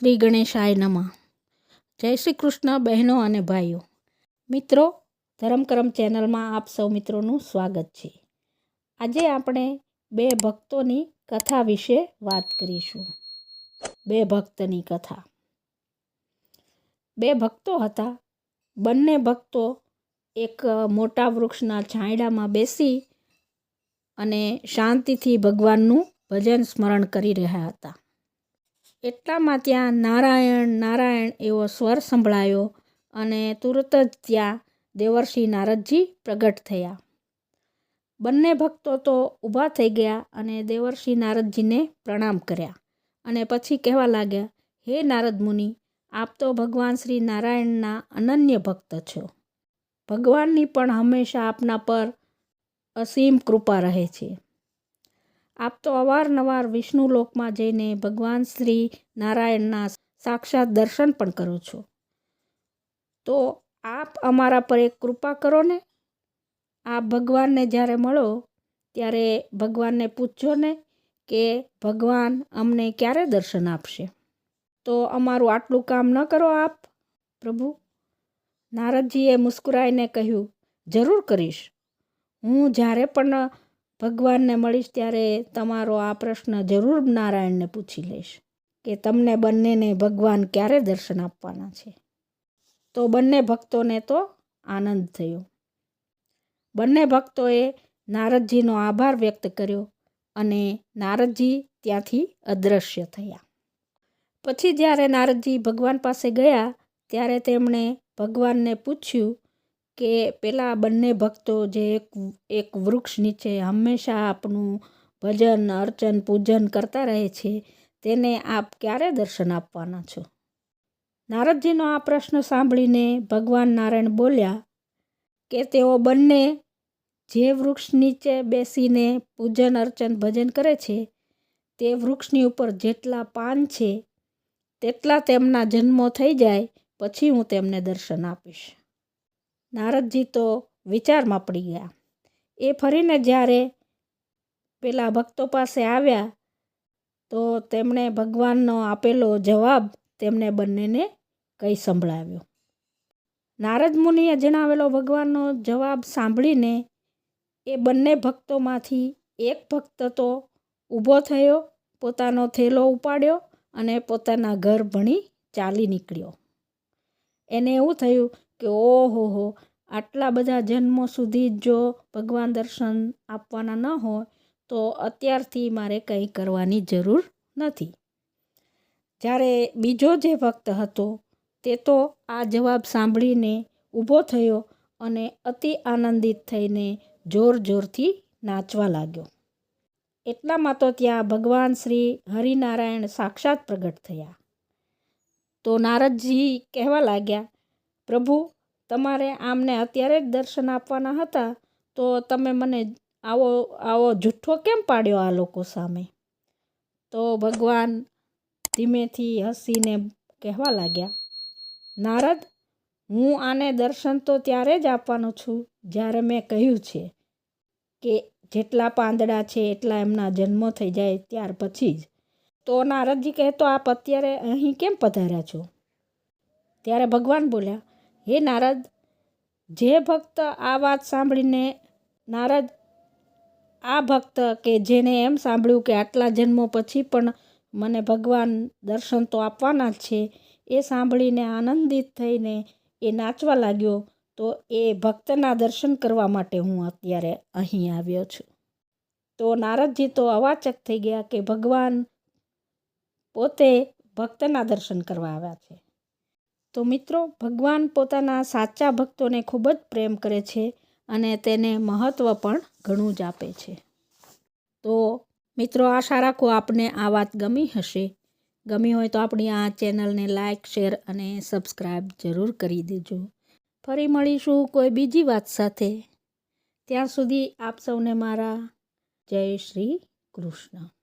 શ્રી ગણેશાય નમઃ. જય શ્રી કૃષ્ણ બહેનો અને ભાઈઓ. મિત્રો ધરમકરમ ચેનલમાં આપ સૌ મિત્રોનું સ્વાગત છે. આજે આપણે બે ભક્તોની કથા વિશે વાત કરીશું. બે ભક્તની કથા. બે ભક્તો હતા. બંને ભક્તો એક મોટા વૃક્ષના છાંયડામાં બેસી અને શાંતિથી ભગવાનનું ભજન સ્મરણ કરી રહ્યા હતા. એટલામાં ત્યાં નારાયણ નારાયણ એવો સ્વર સંભળાયો અને તુરત જ ત્યાં દેવર્ષિ નારદજી પ્રગટ થયા. બંને ભક્તો તો ઊભા થઈ ગયા અને દેવર્ષિ નારદજીને પ્રણામ કર્યા અને પછી કહેવા લાગ્યા, હે નારદ મુનિ, આપ તો ભગવાન શ્રી નારાયણના અનન્ય ભક્ત છો. ભગવાનની પણ હંમેશા આપના પર અસીમ કૃપા રહે છે. આપ તો અવારનવાર વિષ્ણુ લોકમાં જઈને ભગવાન શ્રી નારાયણના સાક્ષાત દર્શન પણ કરો છો. તો આપ અમારા પર એક કૃપા કરો ને. આપ ભગવાનને જ્યારે મળો, ત્યારે ભગવાનને પૂછજો ને કે ભગવાન અમને ક્યારે દર્શન આપશે? તો અમારું આટલું કામ ન કરો આપ, પ્રભુ. નારદજીએ મુસ્કુરાઈને કહ્યું, જરૂર કરીશ. હું જ્યારે પણ ભગવાનને મળીશ ત્યારે તમારો આ પ્રશ્ન જરૂર નારાયણને પૂછી લઈશ કે તમને બંનેને ભગવાન ક્યારે દર્શન આપવાના છે? તો બંને ભક્તોને તો આનંદ થયો. બંને ભક્તોએ નારદજીનો આભાર વ્યક્ત કર્યો અને નારદજી ત્યાંથી અદૃશ્ય થયા. પછી જ્યારે નારદજી ભગવાન પાસે ગયા, ત્યારે તેમણે ભગવાનને પૂછ્યું કે પેલા બંને ભક્તો જે એક એક વૃક્ષ નીચે હંમેશા આપનું ભજન, અર્ચન, પૂજન કરતા રહે છે, તેને આપ ક્યારે દર્શન આપવાના છો? નારદજીનો આ પ્રશ્ન સાંભળીને ભગવાન નારાયણ બોલ્યા કે તેઓ બંને જે વૃક્ષ નીચે બેસીને પૂજન, અર્ચન, ભજન કરે છે, તે વૃક્ષની ઉપર જેટલા પાન છે, તેટલા તેમના જન્મો થઈ જાય, પછી હું તેમને દર્શન આપીશ. નારદજી તો વિચારમાં પડી ગયા. એ ફરીને જ્યારે પેલા ભક્તો પાસે આવ્યા, તો તેમણે ભગવાનનો આપેલો જવાબ તેમને બંનેને કહી સંભળાવ્યો. નારદ મુનિએ જણાવેલો ભગવાનનો જવાબ સાંભળીને એ બંને ભક્તોમાંથી એક ભક્ત તો ઊભો થયો, પોતાનો થેલો ઉપાડ્યો અને પોતાના ઘર ભણી ચાલી નીકળ્યો. એને એવું થયું કે ઓહો હો, આટલા બધા જન્મો સુધી જો ભગવાન દર્શન આપવાના ન હોય, તો અત્યારથી મારે કંઈ કરવાની જરૂર નથી. જ્યારે બીજો જે ભક્ત હતો, તે તો આ જવાબ સાંભળીને ઊભો થયો અને અતિ આનંદિત થઈને જોર જોરથી નાચવા લાગ્યો. એટલામાં તો ત્યાં ભગવાન શ્રી હરિનારાયણ સાક્ષાત પ્રગટ થયા. તો નારદજી કહેવા લાગ્યા પ્રભુ, તમારે આમને અત્યારે જ દર્શન આપવાના હતા, તો તમે મને આવો આવો જુઠ્ઠો કેમ પાડ્યો આ લોકો સામે? તો ભગવાન ધીમેથી હસીને કહેવા લાગ્યા, નારદ, હું આને દર્શન તો ત્યારે જ આપવાનો છું, જ્યારે મેં કહ્યું છે કે જેટલા પાંદડા છે એટલા એમના જન્મ થઈ જાય ત્યાર પછી જ. તો નારદજી કહે, તો આપ અત્યારે અહીં કેમ પધાર્યા છો? ત્યારે ભગવાન બોલ્યા હે નારદ, જે ભક્ત આ વાત સાંભળીને, નારદ, આ ભક્ત કે જેને એમ સાંભળ્યું કે આટલા જન્મો પછી પણ મને ભગવાન દર્શન તો આપવાના જ છે, એ સાંભળીને આનંદિત થઈને એ નાચવા લાગ્યો, તો એ ભક્તના દર્શન કરવા માટે હું અત્યારે અહીં આવ્યો છું. તો નારદજી તો અવાચક થઈ ગયા કે ભગવાન પોતે ભક્તના દર્શન કરવા આવ્યા છે. તો મિત્રો, ભગવાન પોતાના સાચા ભક્તોને ખૂબ જ પ્રેમ કરે છે અને તેને મહત્ત્વ પણ ઘણું જ આપે છે. તો મિત્રો, આશા રાખો આપને આ વાત ગમી હશે. ગમી હોય તો આપણી આ ચેનલને લાઇક શેર અને સબસ્ક્રાઈબ જરૂર કરી દેજો. ફરી મળીશું કોઈ બીજી વાત સાથે. ત્યાં સુધી આપ સૌને મારા જય શ્રી કૃષ્ણ.